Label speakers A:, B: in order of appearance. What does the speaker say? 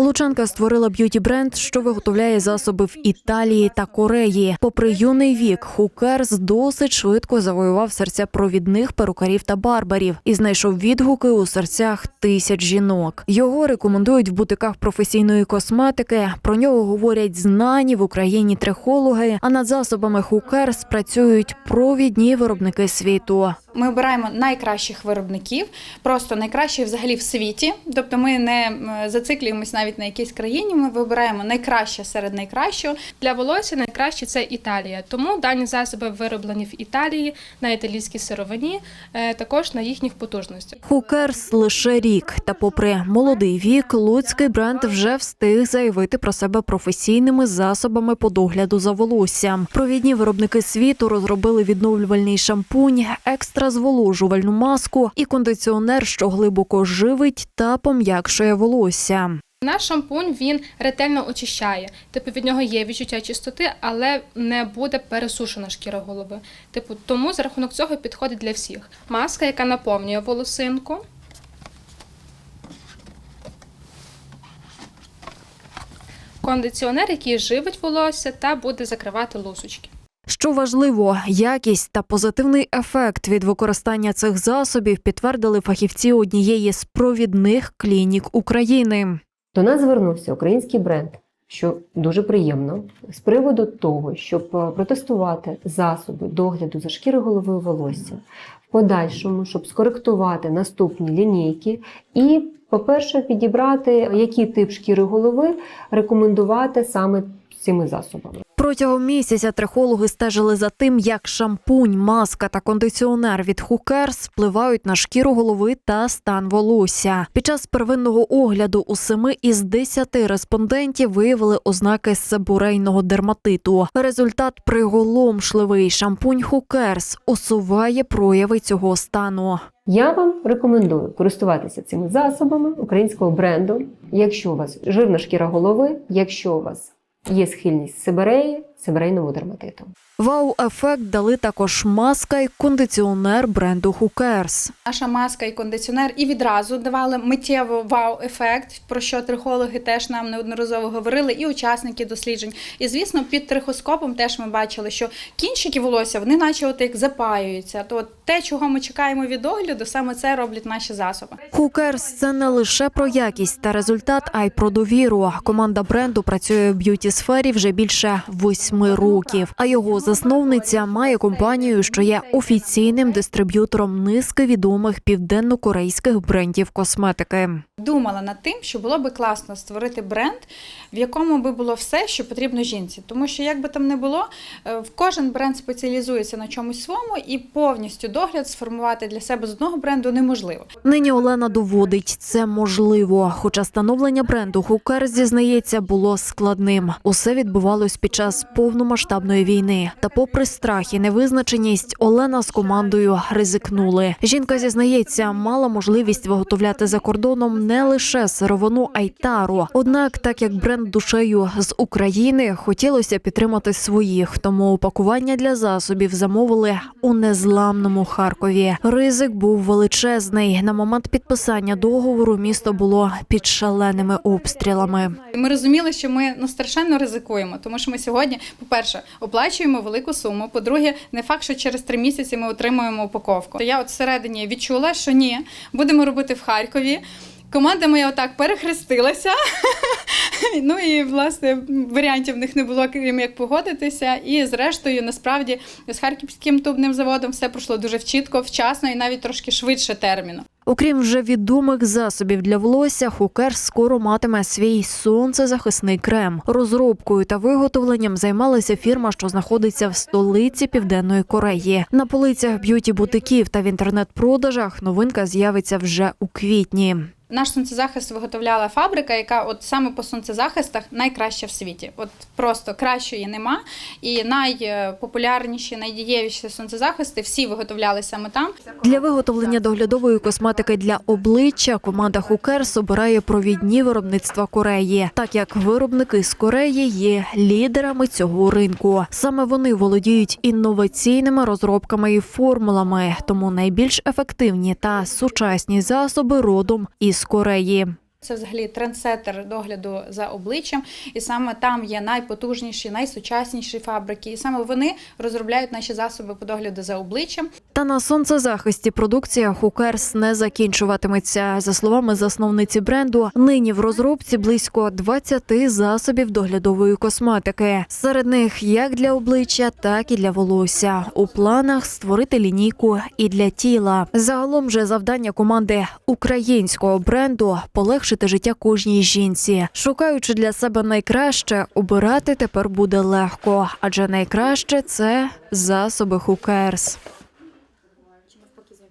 A: Лучанка створила б'юті бренд, що виготовляє засоби в Італії та Кореї. Попри юний вік, Хукерс досить швидко завоював серця провідних перукарів та барбарів і знайшов відгуки у серцях тисяч жінок. Його рекомендують в бутиках професійної косметики. Про нього говорять знані в Україні трихологи. А над засобами Хукерс працюють провідні виробники світу.
B: Ми обираємо найкращих виробників, просто найкращих взагалі в світі. Тобто ми не зациклюємось навіть на якійсь країні. Ми вибираємо найкраще серед найкращого.
C: Для волосся найкраще це Італія. Тому дані засоби вироблені в Італії на італійській сировині, е, також на їхніх потужностях.
A: Хукерс лише рік. Та, попри молодий вік, луцький бренд вже встиг заявити про себе професійними засобами по догляду за волоссям. Провідні виробники світу розробили відновлювальний шампунь, екстразволожувальну маску і кондиціонер, що глибоко живить та пом'якшує волосся.
C: Наш шампунь він ретельно очищає. Типу від нього є відчуття чистоти, але не буде пересушена шкіра голови. Типу, тому за рахунок цього підходить для всіх. Маска, яка наповнює волосинку. Кондиціонер, який живить волосся та буде закривати лусочки.
A: Що важливо, якість та позитивний ефект від використання цих засобів підтвердили фахівці однієї з провідних клінік України.
D: До нас звернувся український бренд, що дуже приємно, з приводу того, щоб е, протестувати засоби догляду за шкірою голови волосся в подальшому, щоб скоректувати наступні лінійки і, по-перше, підібрати, який тип шкіри голови рекомендувати саме цими засобами.
A: Протягом місяця трихологи стежили за тим, як шампунь, маска та кондиціонер від Хукерс впливають на шкіру голови та стан волосся. Під час первинного огляду у семи із десяти респондентів виявили ознаки себурейного дерматиту. Результат приголомшливий. Шампунь Хукерс усуває прояви цього стану.
D: Я вам рекомендую користуватися цими засобами українського бренду, якщо у вас жирна шкіра голови, якщо у вас є схильність сибиреї, сибирейному дерматиту.
A: Вау-ефект дали також маска і кондиціонер бренду Хукерс.
B: Наша маска і кондиціонер і відразу давали миттєво вау-ефект, про що трихологи теж нам неодноразово говорили, і учасники досліджень. І звісно, під трихоскопом теж ми бачили, що кінчики волосся вони наче от як запаюються. То от те, чого ми чекаємо від огляду, саме це роблять наші засоби.
A: Хукерс це не лише про якість та результат, а й про довіру. Команда бренду працює в б'юті сфері вже більше восьми років. А його засновниця має компанію, що є офіційним дистриб'ютором низки відомих південно-корейських брендів косметики.
B: Думала над тим, що було би класно створити бренд, в якому би було все, що потрібно жінці. Тому що, як би там не було, е, в кожен бренд спеціалізується на чомусь своєму, і повністю догляд сформувати для себе з одного бренду неможливо.
A: Нині Олена доводить це можливо. Хоча становлення бренду Хукерс, зізнається, було складним. Усе відбувалось під час повномасштабної війни. Та, попри страх і невизначеність, Олена з командою ризикнули. Жінка зізнається, мала можливість виготовляти за кордоном не лише сировину, а й тару. Однак, так як бренд душею з України, хотілося підтримати своїх, тому упакування для засобів замовили у незламному Харкові. Ризик був величезний. На момент підписання договору місто було під шаленими обстрілами.
B: Ми розуміли, що ми ну страшенно ризикуємо, тому що ми сьогодні, по-перше, оплачуємо велику суму. По-друге, не факт, що через три місяці ми отримуємо упаковку. То я от всередині відчула, що ні, будемо робити в Харкові. Команда моя отак перехрестилася. ну і власне варіантів в них не було, крім як погодитися. І зрештою, насправді, з харківським тубним заводом все пройшло дуже вчітко, вчасно і навіть трошки швидше терміну.
A: Окрім вже відомих засобів для волосся, Хукер скоро матиме свій сонцезахисний крем. Розробкою та виготовленням займалася фірма, що знаходиться в столиці Південної Кореї. На полицях б'юті бутиків та в інтернет-продажах новинка з'явиться вже у квітні.
B: Наш сонцезахист виготовляла фабрика, яка от саме по сонцезахистах найкраща в світі. От просто кращої нема. І найпопулярніші, найдієвіші сонцезахисти всі виготовляли саме там.
A: Для виготовлення доглядової косметики для обличчя команда Хукерс обирає провідні виробництва Кореї, так як виробники з Кореї є лідерами цього ринку. Саме вони володіють інноваційними розробками і формулами, тому найбільш ефективні та сучасні засоби родом із Кореї.
B: Це взагалі трендсеттер догляду за обличчям, і саме там є найпотужніші, найсучасніші фабрики, і саме вони розробляють наші засоби по догляду за обличчям.
A: Та на сонцезахисті продукція Хукерс не закінчуватиметься. За словами засновниці бренду, нині в розробці близько 20 засобів доглядової косметики. Серед них як для обличчя, так і для волосся. У планах створити лінійку і для тіла. Загалом же завдання команди українського бренду полегшити життя кожній жінці. Шукаючи для себе найкраще, обирати тепер буде легко, адже найкраще це засоби Хукерс.